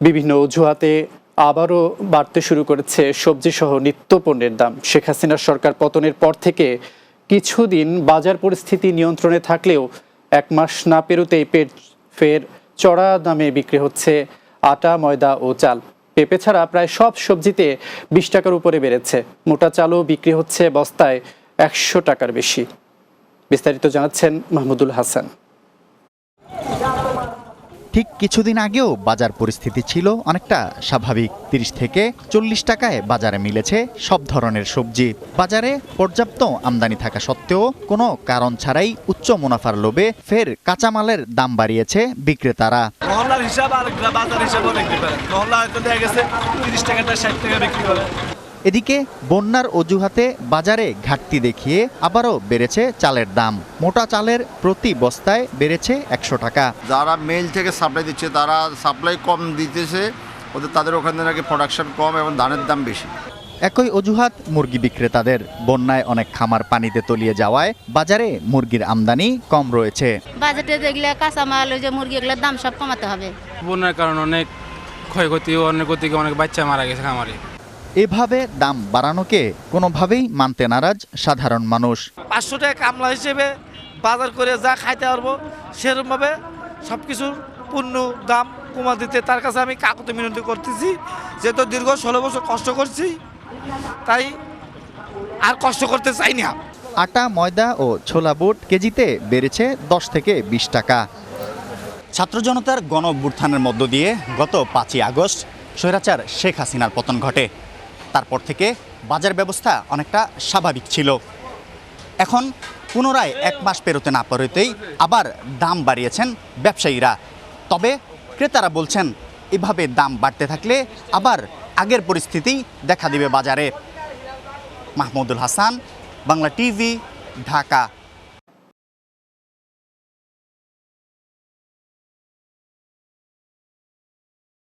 বিভিন্ন অজুহাতে আবারও বাড়তে শুরু করেছে সবজি সহ নিত্য পণ্যের দাম। শেখ হাসিনার সরকার পতনের পর থেকে কিছুদিন বাজার পরিস্থিতি নিয়ন্ত্রণে থাকলেও এক মাস না পেরোতেই পেট ফের চড়া দামে বিক্রি হচ্ছে আটা, ময়দা ও চাল। পেঁপে ছাড়া প্রায় সব সবজিতে বিশ টাকার উপরে বেড়েছে। মোটা চালও বিক্রি হচ্ছে বস্তায় একশো টাকার বেশি। বিস্তারিত জানাচ্ছেন মাহমুদুল হাসান। ঠিক কিছুদিন আগেও বাজার পরিস্থিতি ছিল অনেকটা স্বাভাবিক। তিরিশ থেকে চল্লিশ টাকায় বাজারে মিলেছে সব ধরনের সবজি। বাজারে পর্যাপ্ত আমদানি থাকা সত্ত্বেও কোনো কারণ ছাড়াই উচ্চ মুনাফার লোভে ফের কাঁচামালের দাম বাড়িয়েছে বিক্রেতারা। হিসাব আর বাজার হয়তো দেখা গেছে তিরিশ টাকাটা ষাট টাকা বিক্রি করে। এদিকে বন্যার অজুহাতে বাজারে ঘাটতি দেখিয়ে আবারও বেড়েছে চালের দাম। মোটা চালের প্রতি বস্তায় বেড়েছে একশো টাকা। যারা মেল থেকে সাপ্লাই দিচ্ছে তারা সাপ্লাই কম দিতেছে ওদের তাদের ওখানে নাকি প্রোডাকশন কম এবং ধানের দাম বেশি। একই অজুহাত মুরগি বিক্রেতাদের। বন্যায় অনেক খামার পানিতে তলিয়ে যাওয়ায় বাজারে মুরগির আমদানি কম রয়েছে। বাজেটে দেখলে কাঁচামাল ওই যে মুরগি এগুলোর দাম সব কমাতে হবে। বন্যার কারণে অনেক ক্ষয়ক্ষতি ও অনেক গতিকে অনেক বাচ্চা মারা গেছে খামারে। এভাবে দাম বাড়ানোকে কোনোভাবেই মানতে নারাজ সাধারণ মানুষ। পাঁচশো টাকা কামলা হিসেবে বাজার করে যা খাইতে পারব সেরকমভাবে সব কিছুর পণ্য দাম কমা দিতে তার কাছে আমি কাকুতে মিনতি করতেছি যেহেতু দীর্ঘ ষোলো বছর কষ্ট করছি তাই আর কষ্ট করতে চাই না। আটা ময়দা ও ছোলা বুট কেজিতে বেড়েছে দশ থেকে বিশ টাকা। ছাত্র জনতার গণ অভ্যুত্থানের মধ্য দিয়ে গত পাঁচই আগস্ট স্বৈরাচার শেখ হাসিনার পতন ঘটে। তারপর থেকে বাজার ব্যবস্থা অনেকটা স্বাভাবিক ছিল। এখন পুনরায় এক মাস পেরোতে না পেরোতেই আবার দাম বাড়িয়েছেন ব্যবসায়ীরা। তবে ক্রেতারা বলছেন, এভাবে দাম বাড়তে থাকলে আবার আগের পরিস্থিতি দেখা দিবে বাজারে। মাহমুদুল হাসান, বাংলা টিভি, ঢাকা।